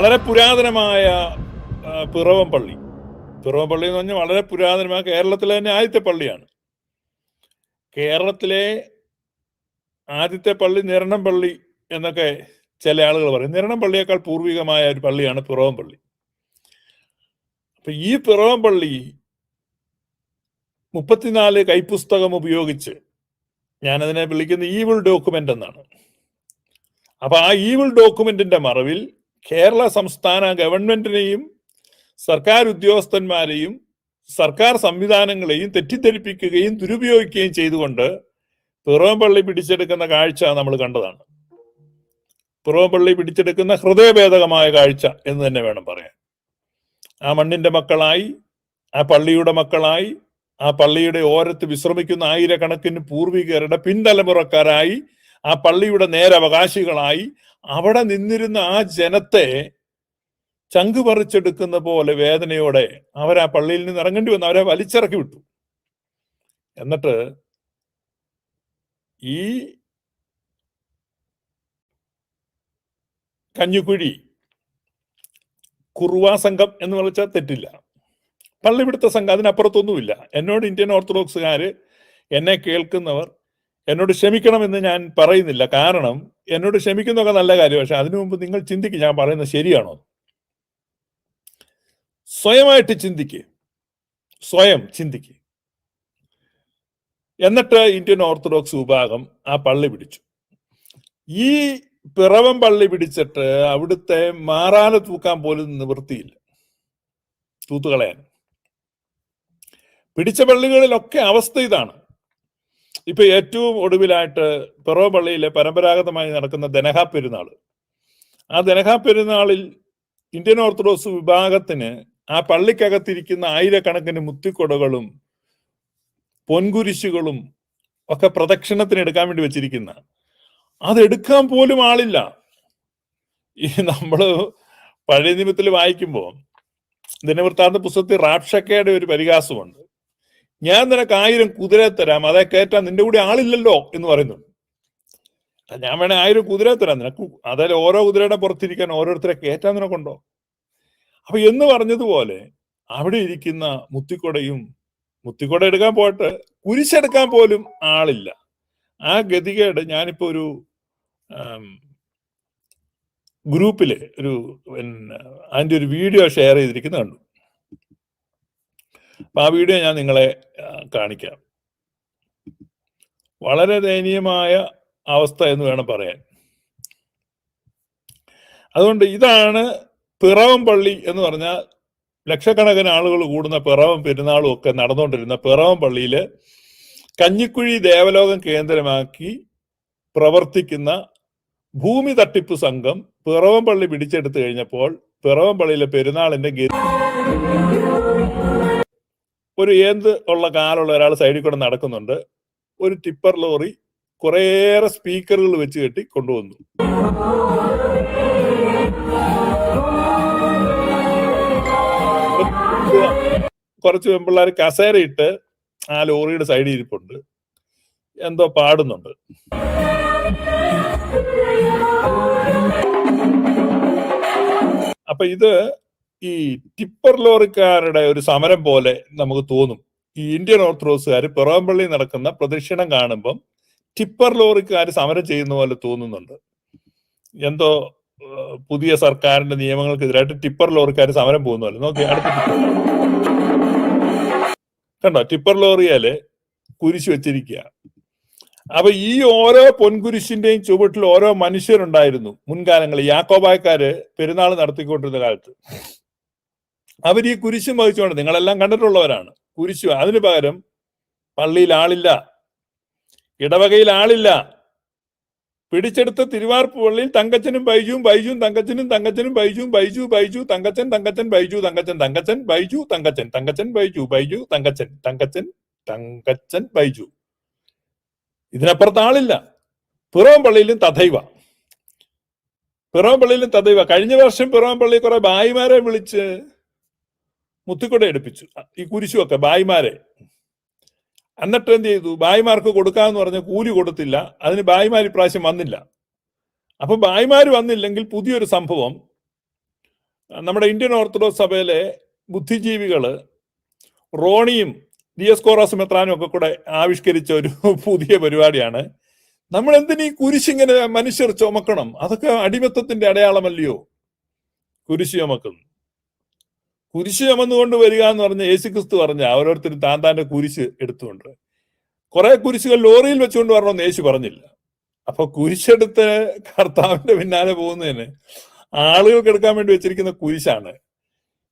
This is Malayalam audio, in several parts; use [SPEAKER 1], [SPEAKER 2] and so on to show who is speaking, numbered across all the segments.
[SPEAKER 1] വളരെ പുരാതനമായ പിറവം പള്ളി. പിറവം പള്ളി എന്ന് പറഞ്ഞാൽ വളരെ പുരാതനമായ കേരളത്തിലെ തന്നെ ആദ്യത്തെ പള്ളിയാണ്. കേരളത്തിലെ ആദ്യത്തെ പള്ളി നിരണം പള്ളി എന്നൊക്കെ ചില ആളുകൾ പറയും. നിരണം പള്ളിയേക്കാൾ പൂർവികമായ ഒരു പള്ളിയാണ് പിറവം പള്ളി. അപ്പൊ ഈ പിറവം പള്ളി മുപ്പത്തിനാല് കൈപ്പുസ്തകം ഉപയോഗിച്ച് ഞാനതിനെ വിളിക്കുന്ന ഈവിൾ ഡോക്യുമെന്റ് എന്നാണ്. അപ്പൊ ആ ഈവിൾ ഡോക്യുമെന്റിന്റെ മറവിൽ കേരള സംസ്ഥാന ഗവൺമെന്റിനെയും സർക്കാർ ഉദ്യോഗസ്ഥന്മാരെയും സർക്കാർ സംവിധാനങ്ങളെയും തെറ്റിദ്ധരിപ്പിക്കുകയും ദുരുപയോഗിക്കുകയും ചെയ്തുകൊണ്ട് പിറവംപള്ളി പിടിച്ചെടുക്കുന്ന കാഴ്ച നമ്മൾ കണ്ടതാണ്. പിറവംപള്ളി പിടിച്ചെടുക്കുന്ന ഹൃദയഭേദകമായ കാഴ്ച എന്ന് തന്നെ വേണം പറയാൻ. ആ മണ്ണിന്റെ മക്കളായി ആ പള്ളിയുടെ മക്കളായി ആ പള്ളിയുടെ ഓരത്ത് വിശ്രമിക്കുന്ന ആയിരക്കണക്കിന് പൂർവികരുടെ പിൻതലമുറക്കാരായി ആ പള്ളിയുടെ നേരവകാശികളായി അവിടെ നിന്നിരുന്ന ആ ജനത്തെ ചങ്ക് പറിച്ചെടുക്കുന്ന പോലെ വേദനയോടെ അവരാ പള്ളിയിൽ നിന്ന് ഇറങ്ങേണ്ടി വന്നു. അവരെ വലിച്ചിറക്കി വിട്ടു. എന്നിട്ട് ഈ കഞ്ഞിക്കുഴി കുറുവാ സംഘം എന്ന് വിളിച്ചാൽ തെറ്റില്ല. പള്ളിപിടുത്ത സംഘം അതിനപ്പുറത്തൊന്നുമില്ല. എന്നോട് ഇന്ത്യൻ ഓർത്തഡോക്സുകാർ എന്നെ കേൾക്കുന്നവർ എന്നോട് ക്ഷമിക്കണമെന്ന് ഞാൻ പറയുന്നില്ല. കാരണം എന്നോട് ക്ഷമിക്കുന്നൊക്കെ നല്ല കാര്യം. പക്ഷെ അതിനു മുമ്പ് നിങ്ങൾ ചിന്തിക്ക്. ഞാൻ പറയുന്നത് ശരിയാണോ? സ്വയമായിട്ട് ചിന്തിക്ക്. സ്വയം ചിന്തിക്ക്. എന്നിട്ട് ഇന്ത്യൻ ഓർത്തഡോക്സ് വിഭാഗം ആ പള്ളി പിടിച്ചു. ഈ പിറവം പള്ളി പിടിച്ചിട്ട് അവിടുത്തെ മാറാല തൂക്കാൻ പോലും നിവൃത്തിയില്ല. തൂത്തുകളയാൻ. പിടിച്ച പള്ളികളിലൊക്കെ അവസ്ഥ ഇതാണ്. ഇപ്പൊ ഏറ്റവും ഒടുവിലായിട്ട് പെറോ പള്ളിയിലെ പരമ്പരാഗതമായി നടക്കുന്ന ദനഹ പെരുന്നാൾ. ആ ദനഹ പെരുന്നാളിൽ ഇന്ത്യൻ ഓർത്തഡോക്സ് വിഭാഗത്തിന് ആ പള്ളിക്കകത്തിരിക്കുന്ന ആയിരക്കണക്കിന് മുത്തിക്കൊടകളും പൊൻകുരിശുകളും ഒക്കെ പ്രദക്ഷിണത്തിന് എടുക്കാൻ വേണ്ടി വെച്ചിരിക്കുന്ന. അതെടുക്കാൻ പോലും ആളില്ല. ഈ നമ്മൾ പഴയ നിയമത്തിൽ വായിക്കുമ്പോൾ ദിനവൃത്താന്ത പുസ്തകത്തിൽ റാപ്ഷക്കയുടെ ഒരു പരിഹാസമുണ്ട്. ഞാൻ നിനക്ക് ആയിരം കുതിര തരാം. അതെ കയറ്റാൻ നിന്റെ കൂടെ ആളില്ലല്ലോ എന്ന് പറയുന്നുണ്ട് ഞാൻ വേണേ ആയിരം കുതിര തരാം. നിനക്ക് അതായത് ഓരോ കുതിരയുടെ പുറത്തിരിക്കാൻ ഓരോരുത്തരെ കയറ്റാൻ നിനക്കുണ്ടോ? അപ്പൊ എന്ന് പറഞ്ഞതുപോലെ അവിടെ ഇരിക്കുന്ന മുത്തിക്കൊടയും മുത്തിക്കൊട എടുക്കാൻ പോയിട്ട് കുരിശെടുക്കാൻ പോലും ആളില്ല. ആ ഗതികേട് ഞാനിപ്പോ ഒരു ഗ്രൂപ്പിൽ ഒരു അതിന്റെ ഒരു വീഡിയോ ഷെയർ ചെയ്തിരിക്കുന്ന കണ്ടു. അപ്പൊ ആ വീഡിയോ ഞാൻ നിങ്ങളെ കാണിക്കാം. വളരെ ദയനീയമായ അവസ്ഥ എന്ന് വേണം പറയാൻ. അതുകൊണ്ട് ഇതാണ് പിറവം പള്ളി എന്ന് പറഞ്ഞാൽ ലക്ഷക്കണക്കിന് ആളുകൾ കൂടുന്ന പിറവം പെരുന്നാളും ഒക്കെ നടന്നുകൊണ്ടിരുന്ന പിറവം പള്ളിയിൽ കഞ്ഞിക്കുഴി ദേവലോകം കേന്ദ്രമാക്കി പ്രവർത്തിക്കുന്ന ഭൂമി തട്ടിപ്പ് സംഘം പിറവം പള്ളി പിടിച്ചെടുത്തു കഴിഞ്ഞപ്പോൾ പിറവം പള്ളിയിലെ പെരുന്നാളിന്റെ ഗതി ഒരു ഏന്ത് ഉള്ള കാലുള്ള ഒരാൾ സൈഡിൽ കൂടെ നടക്കുന്നുണ്ട്. ഒരു ടിപ്പർ ലോറി കുറേയേറെ സ്പീക്കറുകൾ വെച്ച് കെട്ടി കൊണ്ടുവന്നു. കുറച്ച് പെമ്പിള്ളേർ കസേരയിട്ട് ആ ലോറിയുടെ സൈഡിൽ ഇരിപ്പുണ്ട്. എന്തോ പാടുന്നുണ്ട്. അപ്പൊ ഇത് ഈ ടിപ്പർ ലോറിക്കാരുടെ ഒരു സമരം പോലെ നമുക്ക് തോന്നും. ഈ ഇന്ത്യൻ ഓർത്തഡോക്സുകാർ പിറവമ്പള്ളി നടക്കുന്ന പ്രദക്ഷിണം കാണുമ്പം ടിപ്പർ ലോറിക്കാർ സമരം ചെയ്യുന്ന പോലെ തോന്നുന്നുണ്ട്. എന്തോ പുതിയ സർക്കാരിന്റെ നിയമങ്ങൾക്കെതിരായിട്ട് ടിപ്പർ ലോറിക്കാർ സമരം പോകുന്ന പോലെ. നോക്കി അടുത്ത. കണ്ടോ? ടിപ്പർ ലോറിയാൽ കുരിശ് വെച്ചിരിക്കുക. അപ്പൊ ഈ ഓരോ പൊൻകുരിശിന്റെയും ചുവട്ടിൽ ഓരോ മനുഷ്യരുണ്ടായിരുന്നു മുൻകാലങ്ങളിൽ. യാക്കോബായക്കാര് പെരുന്നാൾ നടത്തിക്കൊണ്ടിരുന്ന കാലത്ത്. അവർ ഈ കുരിശും വഹിച്ചുകൊണ്ട് നിങ്ങളെല്ലാം കണ്ടിട്ടുള്ളവരാണ്. കുരിശു അതിന് പകരം പള്ളിയിൽ ആളില്ല ഇടവകയിൽ ആളില്ല. പിടിച്ചെടുത്ത തിരുവാർപ്പ് പള്ളിയിൽ തങ്കച്ചനും ബൈജുവും ബൈജുവും തങ്കച്ചനും തങ്കച്ചനും ബൈജുവും ബൈജു ബൈജു തങ്കച്ചൻ തങ്കച്ചൻ ബൈജു തങ്കച്ചൻ തങ്കച്ചൻ ബൈജു തങ്കച്ചൻ തങ്കച്ചൻ ബൈജു ബൈജു തങ്കച്ചൻ തങ്കച്ചൻ തങ്കച്ചൻ ബൈജു. ഇതിനപ്പുറത്ത് ആളില്ല. പിറവം പള്ളിയിലും തഥൈവ. പിറവം പള്ളിയിലും തഥൈവ. കഴിഞ്ഞ വർഷം പിറവം പള്ളി കുറെ ഭായിമാരെ വിളിച്ച് മുത്തിക്കൊട എടുപ്പിച്ചു. ഈ കുരിശുമൊക്കെ ബായിമാരെ. എന്നിട്ട് എന്ത് ചെയ്തു? ബായിമാർക്ക് കൊടുക്കാന്ന് പറഞ്ഞ കൂലി കൊടുത്തില്ല. അതിന് ബായിമാർ ഇപ്രാവശ്യം വന്നില്ല. അപ്പൊ ബായിമാർ വന്നില്ലെങ്കിൽ പുതിയൊരു സംഭവം. നമ്മുടെ ഇന്ത്യൻ ഓർത്തഡോക്സ് സഭയിലെ ബുദ്ധിജീവികൾ റോണിയും ഡി എസ് കോറോസ് മെത്രാനും ഒക്കെ കൂടെ ആവിഷ്കരിച്ച ഒരു പുതിയ പരിപാടിയാണ്. നമ്മൾ എന്തിനീ കുരിശിങ്ങനെ മനുഷ്യർ ചുമക്കണം? അതൊക്കെ അടിമത്തത്തിന്റെ അടയാളമല്ലയോ? കുരിശ് ചുമക്കുന്നു കുരിശ് ചുമന്നുകൊണ്ട് വരിക എന്ന് പറഞ്ഞ യേശുക്രിസ്തു പറഞ്ഞ ഓരോരുത്തരും താൻ താന്റെ കുരിശ് എടുത്തുകൊണ്ട് കുറെ കുരിശുകൾ ലോറിയിൽ വെച്ചുകൊണ്ട് വരണമെന്ന് യേശു പറഞ്ഞില്ല. അപ്പൊ കുരിശെടുത്ത് കർത്താവിന്റെ പിന്നാലെ പോകുന്നതിന് ആളുകൾക്ക് എടുക്കാൻ വേണ്ടി വെച്ചിരിക്കുന്ന കുരിശാണ്.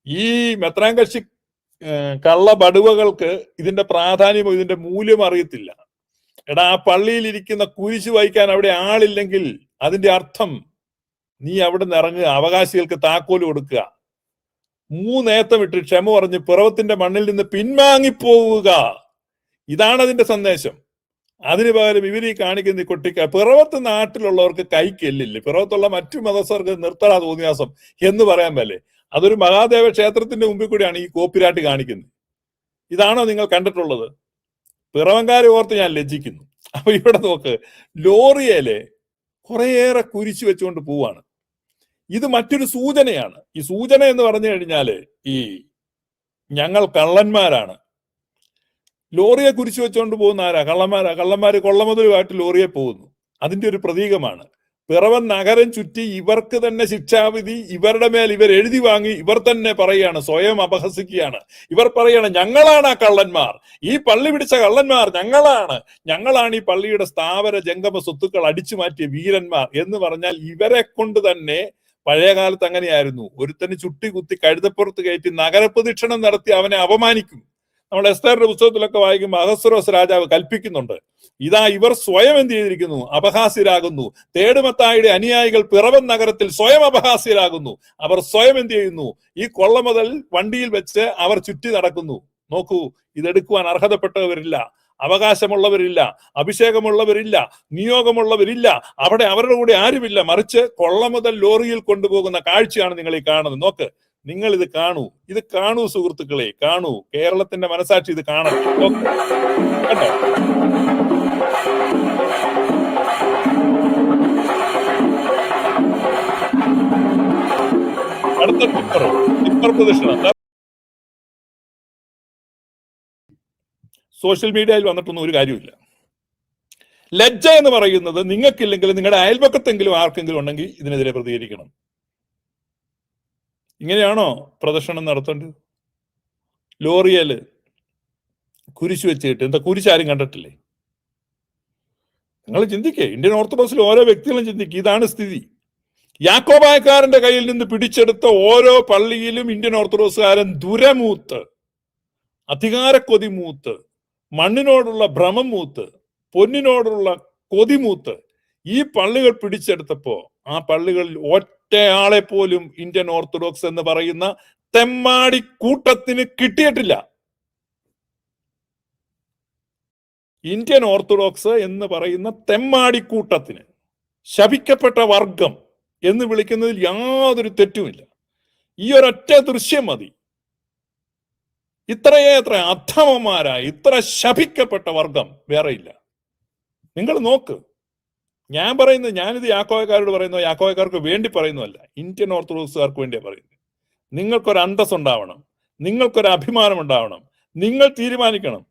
[SPEAKER 1] ഈ മെത്രാൻ കക്ഷി കള്ള ബടുവകൾക്ക് ഇതിന്റെ പ്രാധാന്യമോ ഇതിന്റെ മൂല്യം അറിയത്തില്ല. എടാ ആ പള്ളിയിൽ ഇരിക്കുന്ന കുരിശ് വഹിക്കാൻ അവിടെ ആളില്ലെങ്കിൽ അതിന്റെ അർത്ഥം നീ അവിടെ നിന്ന് ഇറങ്ങുക അവകാശികൾക്ക് താക്കോൽ കൊടുക്കുക. മൂന്നേത്തം ഇട്ട് ക്ഷമ പറഞ്ഞ് പിറവത്തിന്റെ മണ്ണിൽ നിന്ന് പിൻവാങ്ങിപ്പോവുക. ഇതാണ് അതിന്റെ സന്ദേശം. അതിന് പകരം ഇവർ ഈ കാണിക്കുന്ന കൊട്ടിക്ക പിറവത്ത് നാട്ടിലുള്ളവർക്ക് കൈക്കെല്ലില്ല പിറവത്തുള്ള മറ്റു മതസ്ഥർക്ക് നിർത്തടാ തോന്നിയാസം എന്ന് പറയാൻ പറ്റേ അതൊരു മഹാദേവ ക്ഷേത്രത്തിന്റെ മുമ്പിൽ കൂടിയാണ് ഈ കോപ്പിരാട്ട് കാണിക്കുന്നത്. ഇതാണോ നിങ്ങൾ കണ്ടിട്ടുള്ളത്? പിറവങ്കാരെ ഓർത്ത് ഞാൻ ലജ്ജിക്കുന്നു. അപ്പൊ ഇവിടെ നോക്ക് ലോറിയയിലെ കുറേയേറെ കുരിശു വെച്ചുകൊണ്ട് പോവാണ്. ഇത് മറ്റൊരു സൂചനയാണ്. ഈ സൂചന എന്ന് പറഞ്ഞു കഴിഞ്ഞാൽ ഈ ഞങ്ങൾ കള്ളന്മാരാണ്. ലോറിയെ കുരിശു വെച്ചുകൊണ്ട് പോകുന്ന ആരാ? കള്ളന്മാരാ? കള്ളന്മാര് കൊള്ളമുതലുമായിട്ട് ലോറിയെ പോകുന്നു. അതിന്റെ ഒരു പ്രതീകമാണ്. പിറവൻ നഗരം ചുറ്റി ഇവർക്ക് തന്നെ ശിക്ഷാവിധി ഇവരുടെ മേൽ ഇവർ എഴുതി വാങ്ങി ഇവർ തന്നെ പറയാണ് സ്വയം അപഹസിക്കുകയാണ്. ഇവർ പറയാണ് ഞങ്ങളാണ് ആ കള്ളന്മാർ. ഈ പള്ളി പിടിച്ച കള്ളന്മാർ ഞങ്ങളാണ്. ഞങ്ങളാണ് ഈ പള്ളിയുടെ സ്ഥാപന ജംഗമ സ്വത്തുക്കൾ അടിച്ചു മാറ്റിയ വീരന്മാർ. എന്ന് പറഞ്ഞാൽ ഇവരെ കൊണ്ട് തന്നെ പഴയ കാലത്ത് അങ്ങനെയായിരുന്നു. ഒരുത്തന് ചുട്ടി കുത്തി കഴുതപ്പുറത്ത് കയറ്റി നഗരപ്രദക്ഷിണം നടത്തി അവനെ അപമാനിക്കും. നമ്മൾ എസ്തേറിന്റെ പുസ്തകത്തിലൊക്കെ വായിക്കുമ്പോൾ അഹസ്രോസ് രാജാവ് കൽപ്പിക്കുന്നുണ്ട്. ഇതാ ഇവർ സ്വയം എന്ത് ചെയ്തിരിക്കുന്നു? അപഹാസ്യരാകുന്നു. തേടുമത്തായുടെ അനുയായികൾ പിറവൻ നഗരത്തിൽ സ്വയം അപഹാസ്യരാകുന്നു. അവർ സ്വയം എന്ത് ചെയ്യുന്നു? ഈ കൊള്ള മുതൽ വണ്ടിയിൽ വെച്ച് അവർ ചുറ്റി നടക്കുന്നു. നോക്കൂ ഇതെടുക്കുവാൻ അർഹതപ്പെട്ടവരില്ല. അവകാശമുള്ളവരില്ല അഭിഷേകമുള്ളവരില്ല നിയോഗമുള്ളവരില്ല അവിടെ അവരുടെ കൂടെ ആരുമില്ല. മറിച്ച് കൊള്ള മുതൽ ലോറിയിൽ കൊണ്ടുപോകുന്ന കാഴ്ചയാണ് നിങ്ങൾ ഈ കാണുന്നത്. നോക്ക് നിങ്ങൾ ഇത് കാണൂ. ഇത് കാണൂ സുഹൃത്തുക്കളെ കാണൂ. കേരളത്തിന്റെ മനസാക്ഷി ഇത് കാണണം. അടുത്ത ടിപ്പർ ടിപ്പർ പ്രദർശനം സോഷ്യൽ മീഡിയയിൽ വന്നിട്ടൊന്നും ഒരു കാര്യമില്ല ലജ്ജ എന്ന് പറയുന്നത് നിങ്ങൾക്കില്ലെങ്കിലും നിങ്ങളുടെ അയൽപക്കത്തെങ്കിലും ആർക്കെങ്കിലും ഉണ്ടെങ്കിൽ ഇതിനെതിരെ പ്രതികരിക്കണം. ഇങ്ങനെയാണോ പ്രദർശനം നടത്തേണ്ടത്? ലോറിയൽ കുരിശ് വെച്ചിട്ട് എന്താ കുരിശ് ആരും കണ്ടിട്ടില്ലേ? നിങ്ങൾ ചിന്തിക്കേ ഇന്ത്യൻ ഓർത്തഡോക്സിൽ ഓരോ വ്യക്തികളും ചിന്തിക്കുക ഇതാണ് സ്ഥിതി. യാക്കോബായക്കാരന്റെ കയ്യിൽ നിന്ന് പിടിച്ചെടുത്ത ഓരോ പള്ളിയിലും ഇന്ത്യൻ ഓർത്തഡോക്സുകാരൻ ദുരമൂത്ത് അധികാരക്കൊതി മൂത്ത് മണ്ണിനോടുള്ള ഭ്രമം മൂത്ത് പൊന്നിനോടുള്ള കൊതിമൂത്ത് ഈ പള്ളികൾ പിടിച്ചെടുത്തപ്പോ ആ പള്ളികളിൽ ഒറ്റയാളെ പോലും ഇന്ത്യൻ ഓർത്തഡോക്സ് എന്ന് പറയുന്ന തെമ്മാടി കൂട്ടത്തിന് കിട്ടിയിട്ടില്ല. ഇന്ത്യൻ ഓർത്തഡോക്സ് എന്ന് പറയുന്ന തെമ്മാടി കൂട്ടത്തിന് ശപിക്കപ്പെട്ട വർഗം എന്ന് വിളിക്കുന്നതിൽ യാതൊരു തെറ്റുമില്ല. ഈ ഒരൊറ്റ ദൃശ്യം മതി. ഇത്രയേത്ര അധമന്മാരായ ഇത്ര ശഭിക്കപ്പെട്ട വർഗം വേറെയില്ല. നിങ്ങൾ നോക്ക്. ഞാൻ പറയുന്നത് ഞാനിത് യാക്കോയക്കാരോട് പറയുന്നു യാക്കോയക്കാർക്ക് വേണ്ടി പറയുന്നതല്ല ഇന്ത്യൻ ഓർത്തഡോക്സുകാർക്ക് വേണ്ടിയാണ് പറയുന്നത്. നിങ്ങൾക്കൊരു അന്തസ് ഉണ്ടാവണം നിങ്ങൾക്കൊരു അഭിമാനം ഉണ്ടാവണം നിങ്ങൾ തീരുമാനിക്കണം.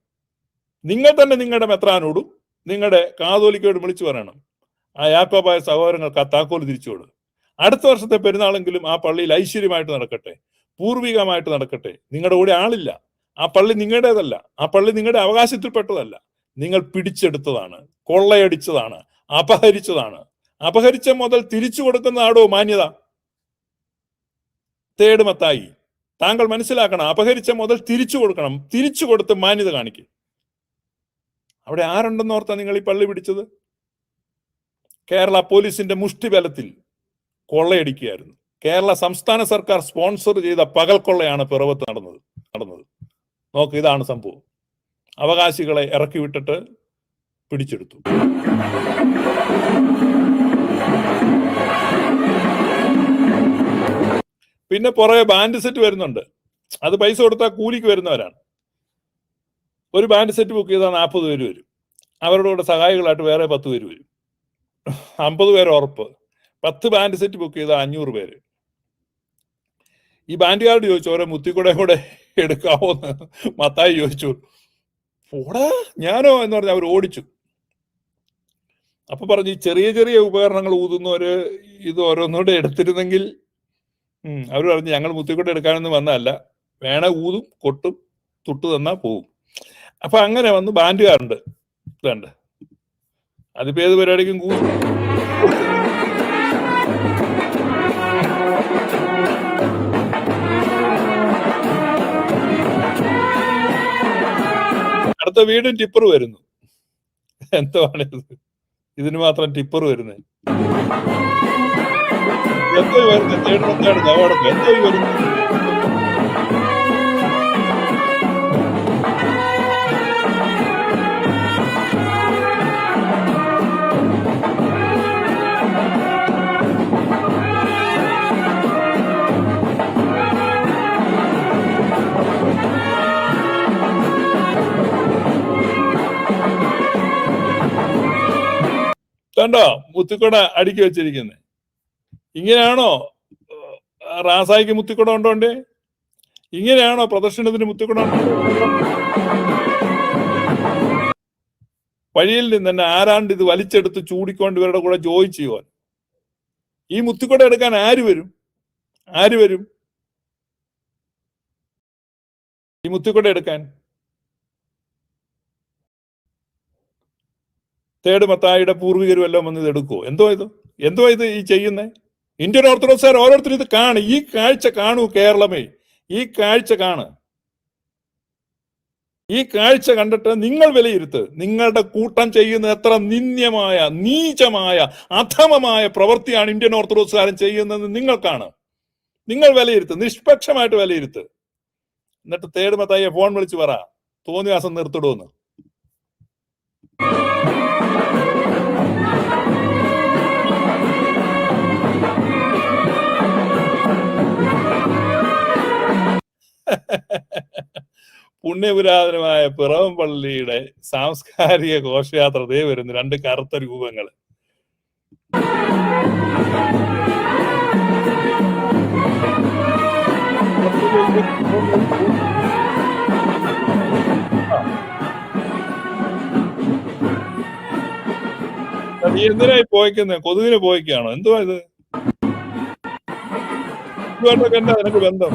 [SPEAKER 1] നിങ്ങൾ തന്നെ നിങ്ങളുടെ മെത്രാനോടും നിങ്ങളുടെ കാതോലിക്കോടും വിളിച്ചു പറയണം. ആ യാക്കോബായ സഹോദരങ്ങൾക്ക് ആ താക്കോൽ തിരിച്ചു അടുത്ത വർഷത്തെ പെരുന്നാളെങ്കിലും ആ പള്ളിയിൽ ഐശ്വര്യമായിട്ട് നടക്കട്ടെ പൂർവികമായിട്ട് നടക്കട്ടെ. നിങ്ങളുടെ കൂടെ ആളില്ല. ആ പള്ളി നിങ്ങളുടേതല്ല. ആ പള്ളി നിങ്ങളുടെ അവകാശത്തിൽപ്പെട്ടതല്ല. നിങ്ങൾ പിടിച്ചെടുത്തതാണ്. കൊള്ളയടിച്ചതാണ്. അപഹരിച്ചതാണ്. അപഹരിച്ച മുതൽ തിരിച്ചു കൊടുക്കുന്ന കൊടുക്കുന്നതാടോ മാന്യത? തേടുമത്തായി താങ്കൾ മനസ്സിലാക്കണം. അപഹരിച്ച മുതൽ തിരിച്ചു കൊടുക്കണം. തിരിച്ചു കൊടുത്ത് മാന്യത കാണിക്കും. അവിടെ ആരുണ്ടെന്ന് ഓർത്താ നിങ്ങൾ ഈ പള്ളി പിടിച്ചത്? കേരള പോലീസിന്റെ മുഷ്ടിബലത്തിൽ കൊള്ളയടിക്കുകയായിരുന്നു. കേരള സംസ്ഥാന സർക്കാർ സ്പോൺസർ ചെയ്ത പകൽ കൊള്ളയാണ് പിറവത്ത് നടന്നത്. നടന്നത്. നോക്ക് ഇതാണ് സംഭവം. അവകാശികളെ ഇറക്കി വിട്ടിട്ട് പിടിച്ചെടുത്തു. പിന്നെ പുറകെ ബാൻഡ് സെറ്റ് വരുന്നുണ്ട്. അത് പൈസ കൊടുത്താൽ കൂലിക്ക് വരുന്നവരാണ്. ഒരു ബാൻഡ് സെറ്റ് ബുക്ക് ചെയ്താൽ നാൽപ്പത് പേര് വരും. അവരുടെ കൂടെ സഹായികളായിട്ട് വേറെ പത്ത് പേര് വരും. അമ്പത് പേര് ഉറപ്പ്. പത്ത് ബാൻഡ് സെറ്റ് ബുക്ക് ചെയ്താൽ അഞ്ഞൂറ് പേര്. ഈ ബാൻഡുകാരോട് ചോദിച്ചു ഓരോ മുത്തിക്കൂടെ കൂടെ എടുക്കാവോ എന്ന് മത്തായി ചോദിച്ചു. പോടാ ഞാനോ എന്ന് പറഞ്ഞ് അവർ ഓടിച്ചു. അപ്പൊ പറഞ്ഞു ചെറിയ ചെറിയ ഉപകരണങ്ങൾ ഊതുന്നവര് ഇത് ഓരോന്നുകൂടെ എടുത്തിരുന്നെങ്കിൽ ഉം, അവർ പറഞ്ഞു ഞങ്ങൾ മുത്തിക്കൂടെ എടുക്കാനൊന്നും വന്നതല്ല. വേണ ഊതും കൊട്ടും തൊട്ടു തന്നാ പോവും. അപ്പൊ അങ്ങനെ വന്ന് ബാൻഡുകാരുണ്ട്. ഇതുണ്ട്. അതിപ്പോ ഏത് പരിപാടിക്കും കൂടും. അടുത്ത വീടും ടിപ്പർ വരുന്നു. എന്താണ് ഇത്? ഇതിന് മാത്രം ടിപ്പർ വരുന്നത് എന്തോ വരുന്നത് എന്തോ ഈ കണ്ടോ? മുത്തിക്കൊട അടുക്കി വെച്ചിരിക്കുന്നത് ഇങ്ങനെയാണോ റാസായിക്ക് മുത്തിക്കൊട ഉണ്ടോണ്ടേ? ഇങ്ങനെയാണോ പ്രദർശനത്തിന് മുത്തിക്കൊട വഴിയിൽ നിന്ന് തന്നെ ആരാണ്ട് ഇത് വലിച്ചെടുത്ത് ചൂടിക്കൊണ്ട് ഇവരുടെ കൂടെ ജോയിൻ ചെയ്യുവാൻ. ഈ മുത്തിക്കൊട എടുക്കാൻ ആര് വരും? ആര് വരും? ഈ മുത്തിക്കൊട എടുക്കാൻ തേട് മത്തായിയുടെ പൂർവികരും എല്ലാം വന്ന് ഇത് എടുക്കുമോ എന്തോ ഇത്? എന്തോ ഇത് ഈ ചെയ്യുന്നേ? ഇന്ത്യൻ ഓർത്തഡോക്സുകാർ ഓരോരുത്തരും ഇത് കാണും. ഈ കാഴ്ച കാണൂ കേരളമേ. ഈ കാഴ്ച കാണ്. ഈ കാഴ്ച കണ്ടിട്ട് നിങ്ങൾ വിലയിരുത്ത്. നിങ്ങളുടെ കൂട്ടം ചെയ്യുന്ന എത്ര നിന്ദ്യമായ നീചമായ അധമമായ പ്രവൃത്തിയാണ് ഇന്ത്യൻ ഓർത്തഡോക്സുകാരൻ ചെയ്യുന്നതെന്ന് നിങ്ങൾക്കാണ് നിങ്ങൾ വിലയിരുത്ത്. നിഷ്പക്ഷമായിട്ട് വിലയിരുത്ത്. എന്നിട്ട് തേടുമ്പോ തയ്യ ഫോൺ വിളിച്ച് പറ. തോന്നിയാസം നിർത്തിടുമെന്ന് പുണ്യപുരാതനമായ പിറവം പള്ളിയുടെ സാംസ്കാരിക ഘോഷയാത്ര ദേ വരുന്നു. രണ്ട് കറുത്ത രൂപങ്ങൾ നീ എന്തിനായി പോയിക്കുന്നത് കൊതുകിന് പോയിക്കാണോ എന്തുവാ ഇത്? എന്താ നിനക്ക് ബന്ധം?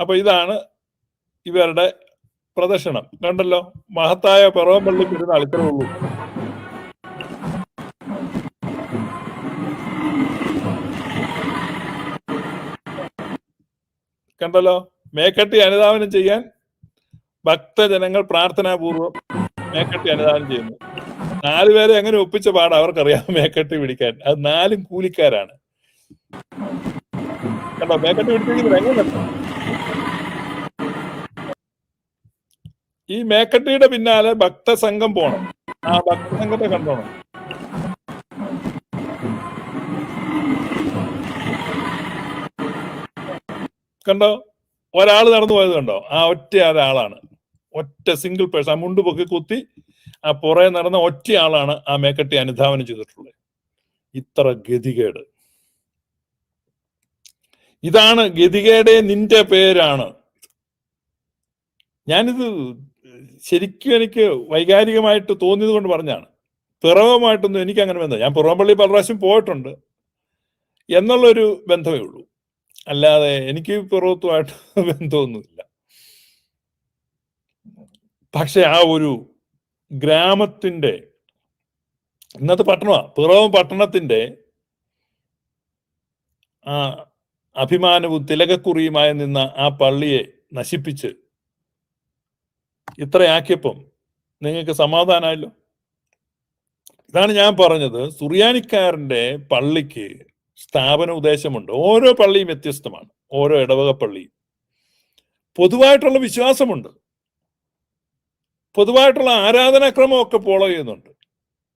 [SPEAKER 1] അപ്പൊ ഇതാണ് ഇവരുടെ പ്രദർശനം. കണ്ടല്ലോ? മഹത്തായ പിറവമ്പള്ളി പെരുന്നാൾ ഇത്രേ ഉള്ളൂ. കണ്ടല്ലോ? മേക്കട്ടി അനുധാവനം ചെയ്യാൻ ഭക്തജനങ്ങൾ പ്രാർത്ഥനാപൂർവം മേക്കട്ടി അനുധാവനം ചെയ്യുന്നു. നാലുപേരെ എങ്ങനെ ഒപ്പിച്ച പാട അവർക്കറിയാം മേക്കട്ടി പിടിക്കാൻ. അത് നാലും കൂലിക്കാരാണ്. കണ്ടോ? മേക്കട്ടി പിടിച്ചിരിക്കുന്നത് എങ്ങനെ ഈ മേക്കട്ടിയുടെ പിന്നാലെ ഭക്തസംഘം പോണം. ആ ഭക്തസംഘത്തെ കണ്ടോണം. കണ്ടോ? ഒരാൾ നടന്നു പോയത് കണ്ടോ? ആ ഒറ്റ ഒരാളാണ്. ഒറ്റ സിംഗിൾ പേഴ്സൺ ആ മുണ്ട് പൊക്കി കുത്തി ആ പുറകെ നടന്ന ഒറ്റ ആളാണ് ആ മേക്കട്ടി അനുധാവനം ചെയ്തിട്ടുള്ളത്. ഇത്ര ഗതികേട്. ഇതാണ് ഗതികേടെ നിന്റെ പേരാണ്. ഞാനിത് ശരിക്കും എനിക്ക് വൈകാരികമായിട്ട് തോന്നിയത് കൊണ്ട് പറഞ്ഞാണ്. പിറവമായിട്ടൊന്നും എനിക്ക് അങ്ങനെ ബന്ധം ഞാൻ പിറവമ്പള്ളി പല പ്രാവശ്യം പോയിട്ടുണ്ട് എന്നുള്ളൊരു ബന്ധമേ ഉള്ളൂ. അല്ലാതെ എനിക്ക് പിറവത്തുമായിട്ട് ബന്ധമൊന്നുമില്ല. പക്ഷെ ആ ഒരു ഗ്രാമത്തിന്റെ ഇന്നത്തെ പട്ടണമാണ് പിറവം പട്ടണത്തിന്റെ ആ അഭിമാനവും തിലകക്കുറിയുമായി നിന്ന ആ പള്ളിയെ നശിപ്പിച്ച് ഇത്രയാക്കിയപ്പം നിങ്ങൾക്ക് സമാധാനമായല്ലോ ഇതാണ് ഞാൻ പറഞ്ഞത്. സുറിയാനിക്കാരന്റെ പള്ളിക്ക് സ്ഥാപന ഉദ്ദേശമുണ്ട്. ഓരോ പള്ളിയും വ്യത്യസ്തമാണ്. ഓരോ ഇടവക പള്ളിയും. പൊതുവായിട്ടുള്ള വിശ്വാസമുണ്ട്. പൊതുവായിട്ടുള്ള ആരാധനാക്രമമൊക്കെ ഫോളോ ചെയ്യുന്നുണ്ട്.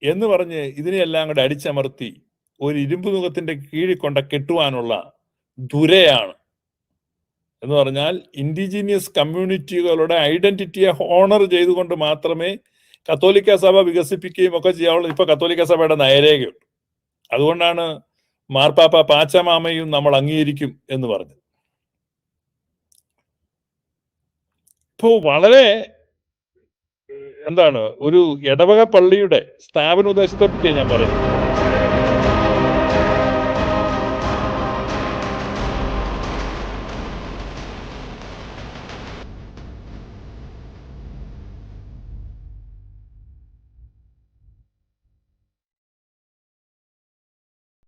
[SPEAKER 1] എന്ന് പറഞ്ഞ് ഇതിനെയെല്ലാം കൂടെ അടിച്ചമർത്തി ഒരു ഇരുമ്പ് മുഖത്തിന്റെ കീഴിൽ കൊണ്ട കെട്ടുവാനുള്ള ദുരയാണ് എന്ന് പറഞ്ഞാൽ ഇൻഡിജീനിയസ് കമ്മ്യൂണിറ്റികളുടെ ഐഡന്റിറ്റിയെ ഹോണർ ചെയ്തുകൊണ്ട് മാത്രമേ കത്തോലിക്ക സഭ വികസിപ്പിക്കുകയും ഒക്കെ ചെയ്യാവുള്ളൂ. ഇപ്പൊ കത്തോലിക്ക സഭയുടെ നയരേഖയുണ്ട്. അതുകൊണ്ടാണ് മാർപ്പാപ്പ പാച്ചമാമയും നമ്മൾ അംഗീകരിക്കും എന്ന് പറഞ്ഞത്. ഇപ്പോ വളരെ എന്താണ് ഒരു ഇടവക പള്ളിയുടെ സ്ഥാപന ഉദ്ദേശത്തെ പറ്റിയാണ് ഞാൻ പറയുന്നത്.